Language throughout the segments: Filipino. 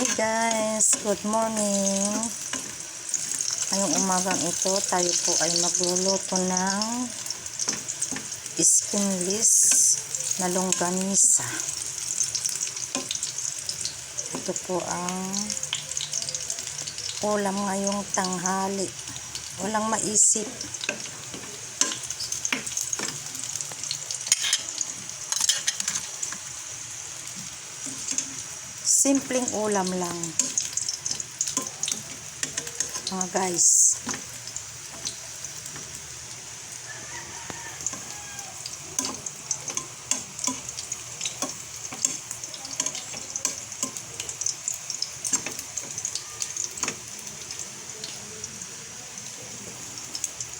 guys, good morning. Ngayong umagang ito, tayo po ay magluluto ng skinless na longganisa. Ito po ang ulam ngayong tanghali. Walang maisip. Simpleng ulam lang. Mga guys.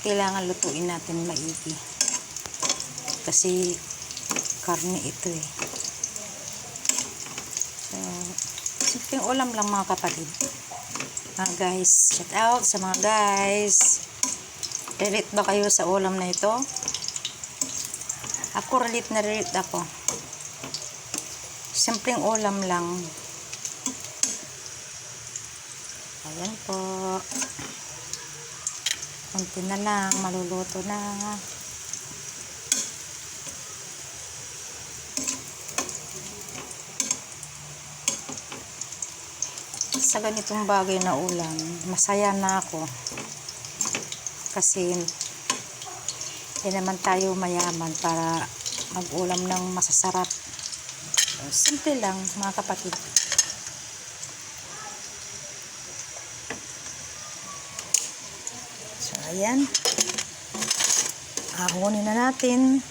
Kailangan lutuin natin maigi. Kasi karne ito eh. So, simpleng ulam lang mga kapatid. Mga guys, shout out sa mga guys. Relate ba kayo sa ulam na ito? Ako relate na relate ako. Simpleng ulam lang. Ayan po. Kunti na lang, maluluto na. Sa ganitong bagay na ulam, masaya na ako. Kasi hindi naman tayo mayaman para mag-ulam ng masasarap. Simple lang, mga kapatid. So, ayan. Ahunin na natin.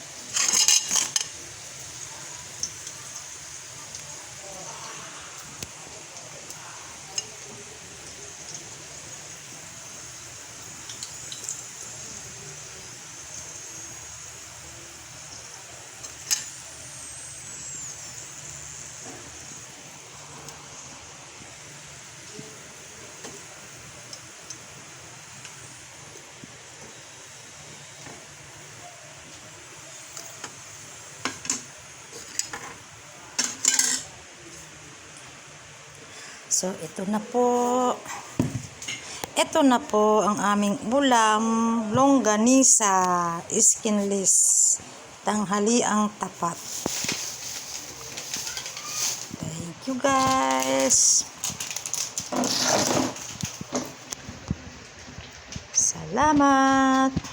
So, ito na po. Ito na po ang aming ulam, longganisa, skinless, tanghali ang tapat. Thank you guys. Salamat.